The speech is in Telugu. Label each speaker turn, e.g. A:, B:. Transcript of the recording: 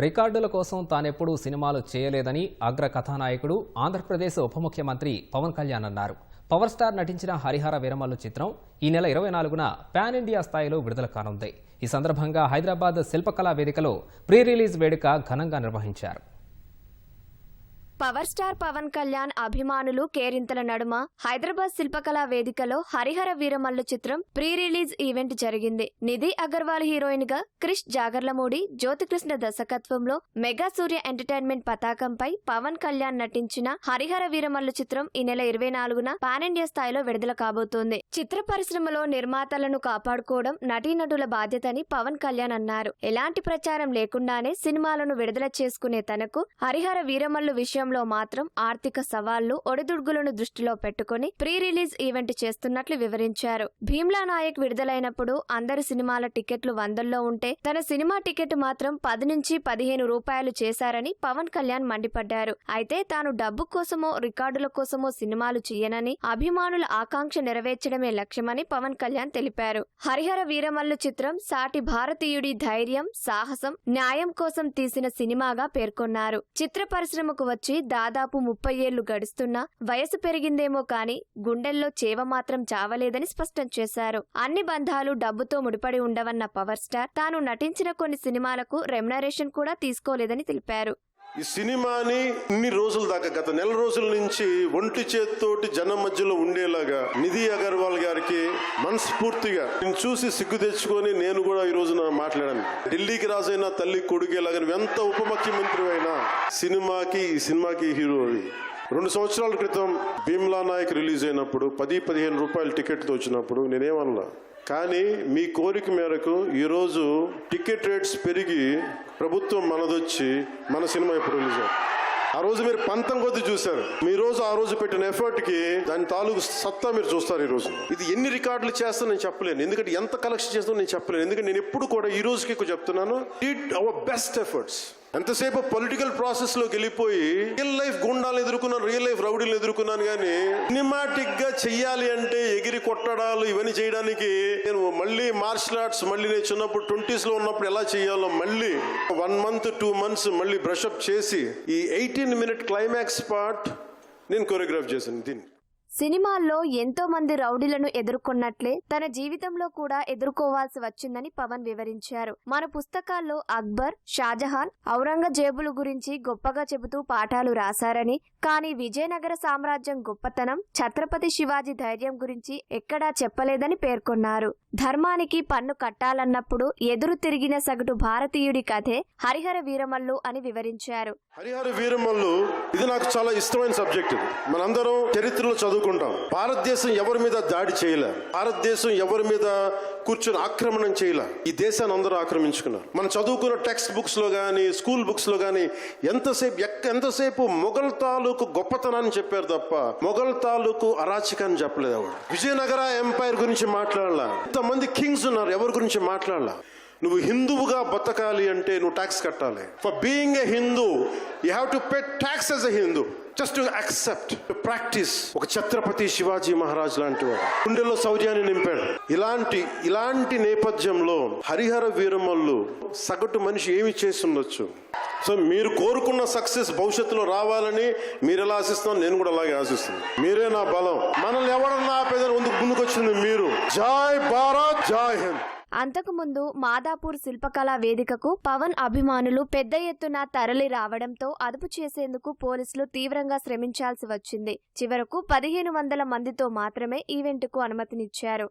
A: రికార్డుల కోసం తానెప్పుడూ సినిమాలు చేయలేదని అగ్ర కథానాయకుడు ఆంధ్రప్రదేశ్ ఉప ముఖ్యమంత్రి పవన్ కళ్యాణ్ అన్నారు. పవర్ స్టార్ నటించిన హరిహర వీరమల్లు చిత్రం ఈ నెల ఇరవై నాలుగున పాన్ ఇండియా స్థాయిలో విడుదల కానుంది. ఈ సందర్భంగా హైదరాబాద్ శిల్పకళా వేదికలో ప్రీ రిలీజ్ వేడుక ఘనంగా నిర్వహించారు.
B: పవర్ స్టార్ పవన్ కళ్యాణ్ అభిమానులు కేరింతల నడుమ హైదరాబాద్ శిల్పకళా వేదికలో హరిహర వీరమల్లు చిత్రం ప్రీ రిలీజ్ ఈవెంట్ జరిగింది. నిధి అగర్వాల్ హీరోయిన్గా క్రిష్ జాగర్లమూడి జ్యోతికృష్ణ దర్శకత్వంలో మెగా సూర్య ఎంటర్టైన్మెంట్ పతాకంపై పవన్ కళ్యాణ్ నటించిన హరిహర వీరమల్లు చిత్రం ఈ నెల ఇరవై నాలుగున పాన్ ఇండియా స్థాయిలో విడుదల కాబోతోంది. చిత్ర పరిశ్రమలో నిర్మాతలను కాపాడుకోవడం నటీనటుల బాధ్యతని పవన్ కళ్యాణ్ అన్నారు. ఎలాంటి ప్రచారం లేకుండానే సినిమాలను విడుదల చేసుకునే తనకు హరిహర వీరమల్లు విషయంలో మాత్రం ఆర్థిక సవాళ్ళు ఒడిదుడుగులను దృష్టిలో పెట్టుకుని ప్రీ రిలీజ్ ఈవెంట్ చేస్తున్నట్లు వివరించారు. భీమ్లా నాయక్ విడుదలైనప్పుడు అందరి సినిమాల టికెట్లు వందల్లో ఉంటే తన సినిమా టికెట్ మాత్రం పది నుంచి పదిహేను రూపాయలు చేశారని పవన్ కళ్యాణ్ మండిపడ్డారు. అయితే తాను డబ్బు కోసమో రికార్డుల కోసమో సినిమాలు చేయనని అభిమానుల ఆకాంక్ష నెరవేర్చడమే లక్ష్యమని పవన్ కళ్యాణ్ తెలిపారు. హరిహర వీరమల్లు చిత్రం సాటి భారతీయుడి ధైర్యం సాహసం న్యాయం కోసం తీసిన సినిమాగా పేర్కొన్నారు. చిత్ర పరిశ్రమకు వచ్చి దాదాపు ముప్పై ఏళ్ళు గడుస్తున్నా వయసు పెరిగిందేమో కానీ గుండెల్లో చేవ మాత్రం చావలేదని స్పష్టం చేశారు. అన్ని బంధాలు డబ్బుతో ముడిపడి ఉండవన్న పవర్ స్టార్ తాను నటించిన కొన్ని సినిమాలకు రెమ్యునరేషన్ కూడా తీసుకోలేదని తెలిపారు.
C: ఈ సినిమాని ఇన్ని రోజుల దాకా గత నెల రోజుల నుంచి ఒంటి చేత్తోటి జనం మధ్యలో ఉండేలాగా నిధి అగర్వాల్ గారికి మనస్ఫూర్తిగా నేను చూసి సిగ్గు తెచ్చుకొని నేను కూడా ఈ రోజున మాట్లాడాను. ఢిల్లీకి రాజైన తల్లి కొడుకేలాగా ఎంత ఉప ముఖ్యమంత్రి అయినా సినిమాకి ఈ సినిమాకి హీరో రెండు సంవత్సరాల క్రితం భీమ్లా నాయక్ రిలీజ్ అయినప్పుడు పది పదిహేను రూపాయల టికెట్తో వచ్చినప్పుడు నేనేమన్నా కానీ మీ కోరిక మేరకు ఈరోజు టికెట్ రేట్స్ పెరిగి ప్రభుత్వం మనదొచ్చి మన సినిమా ఇప్పుడు రిలీజ్ ఆ రోజు మీరు పంతం కొద్ది చూశారు. మీ రోజు ఆ రోజు పెట్టిన ఎఫర్ట్కి దాని తాలూకు సత్తా మీరు చూస్తారు ఈ రోజు ఇది ఎన్ని రికార్డులు చేస్తా నేను చెప్పలేను. ఎందుకంటే ఎంత కలెక్షన్ చేస్తానో నేను చెప్పలేను. ఎందుకంటే నేను ఎప్పుడు కూడా ఈ రోజుకి ఎక్కువ చెప్తున్నాను. ఇట్ అవర్ బెస్ట్ ఎఫర్ట్స్ ఎంతసేపు పొలిటికల్ ప్రాసెస్లోకి వెళ్ళిపోయి రియల్ లైఫ్ గుండాలు ఎదుర్కొన్నాను రియల్ లైఫ్ రౌడీలు ఎదుర్కొన్నాను కానీ సినిమాటిక్గా చెయ్యాలి అంటే ఎగిరి కొట్టడాలు ఇవన్నీ చేయడానికి నేను మళ్ళీ మార్షల్ ఆర్ట్స్ మళ్ళీ నేను చిన్నప్పుడు ట్వంటీస్లో ఉన్నప్పుడు ఎలా చేయాలో మళ్ళీ వన్ మంత్ టూ మంత్స్ మళ్ళీ బ్రషప్ చేసి ఈ ఎయిటీన్ మినిట్ క్లైమాక్స్ పార్ట్ నేను కొరియోగ్రాఫ్ చేశాను దీన్ని.
B: సినిమాల్లో ఎంతో మంది రౌడీలను ఎదుర్కొన్నట్లే తన జీవితంలో కూడా ఎదుర్కోవాల్సి వచ్చిందని పవన్ వివరించారు. మన పుస్తకాల్లో అక్బర్ షాజహాన్ ఔరంగజేబుల గురించి గొప్పగా చెబుతూ పాఠాలు రాశారని కానీ విజయనగర సామ్రాజ్యం గొప్పతనం ఛత్రపతి శివాజీ ధైర్యం గురించి ఎక్కడా చెప్పలేదని పేర్కొన్నారు. ధర్మానికి పన్ను కట్టాలన్నప్పుడు ఎదురు తిరిగిన సగటు భారతీయుడి కథే హరిహర వీరమల్లు అని వివరించారు.
C: హరిహర వీరమల్లు ఇది నాకు చాలా ఇష్టమైన సబ్జెక్ట్. మనందరం చరిత్రలో కోరుకుంటాం భారతదేశం ఎవరి మీద దాడి చేయలే. భారతదేశం ఎవరి మీద కూర్చొని ఆక్రమణం చేయలే. ఈ దేశాన్ని అందరూ ఆక్రమించుకున్నారు. మనం చదువుకున్న టెక్స్ట్ బుక్స్లో కానీ స్కూల్ బుక్స్లో కానీ ఎంతసేపు ఎక్క ఎంతసేపు మొఘల్ తాలూకు గొప్పతనాన్ని చెప్పారు తప్ప మొఘల్ తాలూకు అరాచకాన్ని చెప్పలేదు ఎవరు. విజయనగర ఎంపైర్ గురించి మాట్లాడాల. ఇంతమంది కింగ్స్ ఉన్నారు ఎవరి గురించి మాట్లాడాల. నువ్వు హిందువుగా బతకాలి అంటే నువ్వు ట్యాక్స్ కట్టాలి. For being a Hindu you have to pay tax as a Hindu just to accept practice ఒక ఛత్రపతి శివాజీ మహారాజ్ లాంటి వాడు. గుండెల్లో శౌర్యాన్ని నింపాడు. ఇలాంటి ఇలాంటి నేపథ్యంలో హరిహర వీరమల్లు సగటు మనిషి ఏమి చేసి ఉండొచ్చు సో మీరు కోరుకున్న సక్సెస్ భవిష్యత్తులో రావాలని మీరు ఎలా ఆశిస్తున్నాను నేను కూడా అలాగే ఆశిస్తున్నాను. మీరే నా బలం. మనల్ని ఎవరన్నా ఆపేదని ముందుకు ముందుకొచ్చింది మీరు. జై భారత్ జై హింద్.
B: అంతకుముందు మాదాపూర్ శిల్పకళా వేదికకు పవన్ అభిమానులు పెద్ద ఎత్తున తరలి రావడంతో అదుపు చేసేందుకు పోలీసులు తీవ్రంగా శ్రమించాల్సి వచ్చింది. చివరకు పదిహేను వందల మందితో మాత్రమే ఈవెంట్కు అనుమతినిచ్చారు.